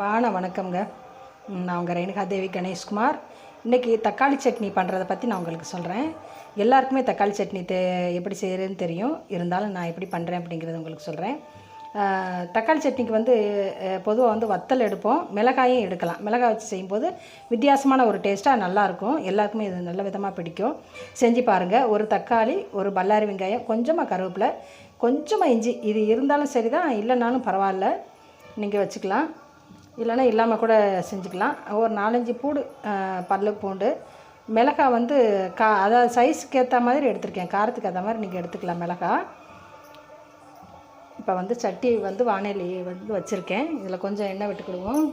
பான வணக்கம்ங்க. நான் உங்கள் ரேணுகா தேவி கணேஷ்குமார். இன்றைக்கி தக்காளி சட்னி பண்ணுறதை பற்றி நான் உங்களுக்கு சொல்கிறேன் எல்லாருக்குமே தக்காளி சட்னி தே எப்படி செய்கிறதுன்னு தெரியும். இருந்தாலும் நான் எப்படி பண்ணுறேன் அப்படிங்கிறத உங்களுக்கு சொல்கிறேன் தக்காளி சட்னிக்கு வந்து பொதுவாக வந்து வத்தல் எடுப்போம். மிளகாயும் எடுக்கலாம். மிளகாய் வச்சு செய்யும்போது வித்தியாசமான ஒரு டேஸ்ட்டாக நல்லாயிருக்கும். எல்லாருக்குமே இது நல்ல விதமாக பிடிக்கும். செஞ்சு பாருங்கள் ஒரு தக்காளி ஒரு பல்லாரி வெங்காயம் கொஞ்சமாக கருவேப்பிலை கொஞ்சமாக இஞ்சி. இது இருந்தாலும் சரி தான் இல்லைனாலும் பரவாயில்ல. நீங்கள் வச்சுக்கலாம். இல்லைன்னா இல்லாமல் கூட செஞ்சுக்கலாம். ஒரு நாலஞ்சு பூடு பல்லு பூண்டு. மிளகாய் வந்து கா அதாவது சைஸுக்கு ஏற்ற மாதிரி எடுத்திருக்கேன். காரத்துக்கு ஏற்ற மாதிரி நீங்கள் எடுத்துக்கலாம் மிளகாய் இப்போ வந்து சட்டி வந்து வானொலி வந்து வச்சுருக்கேன். இதில் கொஞ்சம் எண்ணெய் விட்டுக்கிடுவோம்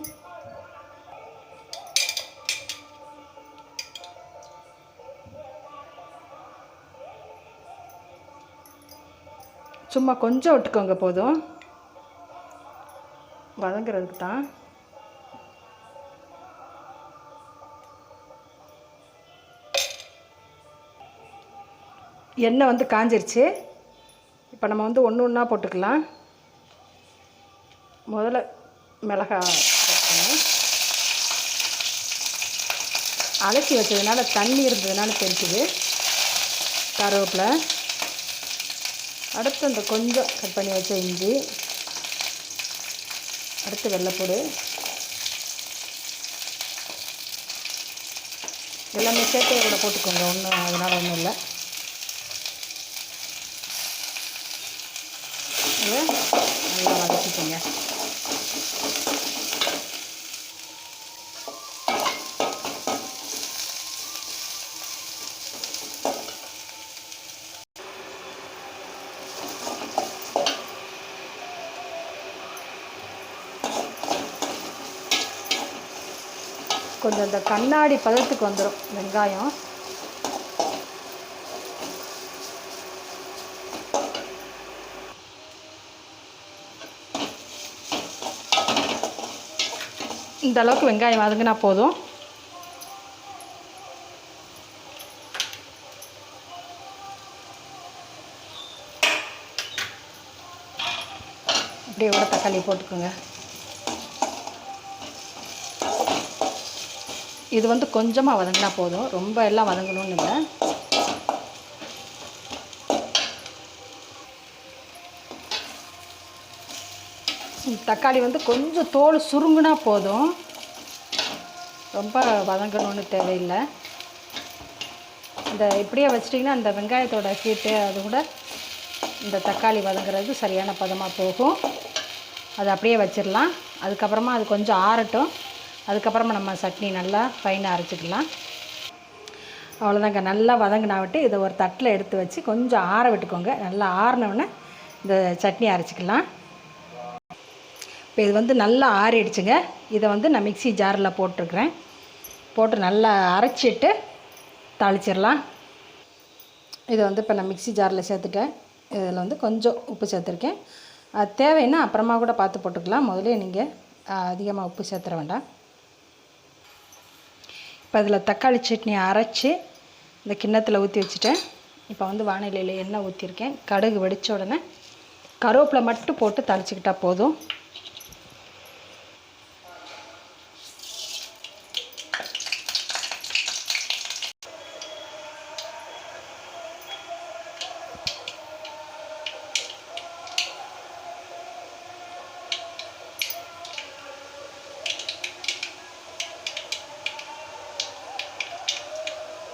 சும்மா கொஞ்சம் விட்டுக்கோங்க போதும். வதங்குறதுக்கு தான் எண்ணெய் வந்து காஞ்சிருச்சு. இப்போ நம்ம வந்து ஒன்று ஒன்றா போட்டுக்கலாம். முதல்ல மிளகாய் அலசி வச்சதுனால தண்ணி இருந்ததுனால தெரிக்குது கருவேப்பிலை. அடுத்து அந்த கொஞ்சம் கட் பண்ணி வச்ச இஞ்சி. அடுத்து வெள்ளைப்பூடு. எல்லாமே சேர்த்து கூட போட்டுக்கோங்க. ஒன்றும் அதனால் ஒன்றும் இல்லை. நல்லா வதக்கிக்கோங்க. கொஞ்சம் இந்த கண்ணாடி பதத்துக்கு வந்துடும் வெங்காயம். இந்த அளவுக்கு வெங்காயம் வதங்கினா போதும். அப்படியே கூட தக்காளி போட்டுக்கோங்க. இது வந்து கொஞ்சமாக வதங்கினா போதும். ரொம்ப எல்லாம் வதங்கணும்னு இல்லை. தக்காளி வந்து கொஞ்சம் தோல் சுருங்கினா போதும். ரொம்ப வதங்கணும்னு தேவையில்லை. இந்த இப்படியே வச்சிட்டிங்கன்னா அந்த வெங்காயத்தோட ஹீட்டு அது கூட இந்த தக்காளி வதங்குறது சரியான பதமாக போகும். அது அப்படியே வச்சிடலாம். அதுக்கப்புறமா அது கொஞ்சம் ஆறட்டும். அதுக்கப்புறமா நம்ம சட்னி நல்லா ஃபைனாக அரைச்சிக்கலாம். அவ்வளோதாங்க நல்லா வதங்கினா விட்டு இதை ஒரு தட்டில் எடுத்து வச்சு கொஞ்சம் ஆற விட்டுக்கோங்க. நல்லா ஆறினவுடனே இந்த சட்னி அரைச்சிக்கலாம். இப்போ இது வந்து நல்லா ஆறிடுச்சுங்க. இதை வந்து நான் மிக்ஸி ஜாரில் போட்டிருக்கிறேன். போட்டு நல்லா அரைச்சிட்டு தாளிச்சிடலாம். இதை வந்து இப்போ நான் மிக்ஸி ஜாரில் சேர்த்துட்டேன். இதில் வந்து கொஞ்சம் உப்பு சேர்த்துருக்கேன். அது தேவைன்னா அப்புறமா கூட பார்த்து போட்டுக்கலாம். முதல்ல நீங்கள் அதிகமாக உப்பு சேர்த்துற வேண்டாம். இப்போ அதில் தக்காளி சட்னி அரைச்சி இந்த கிண்ணத்தில் ஊற்றி வச்சுட்டேன். இப்போ வந்து வானிலையில் எண்ணெய் ஊற்றிருக்கேன். கடுகு வெடித்த உடனே கருவேப்பிலை மட்டும் போட்டு தாளிச்சிக்கிட்டா போதும்.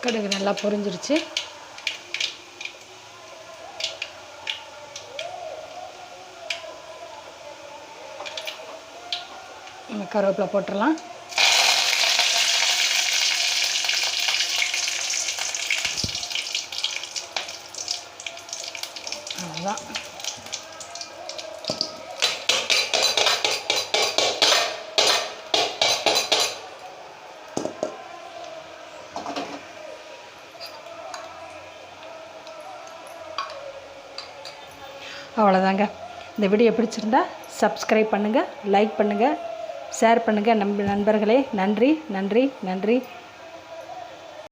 கடுகு நல்லா பொரிஞ்சிருச்சு. நம்ம கருவேப்பிலை போட்டுடலாம். அவ்வளோதான் அவ்வளோதாங்க. இந்த வீடியோ பிடிச்சிருந்தா சப்ஸ்கிரைப் பண்ணுங்கள் லைக் பண்ணுங்கள் ஷேர் பண்ணுங்கள் நம்ப நண்பர்களே நன்றி நன்றி நன்றி.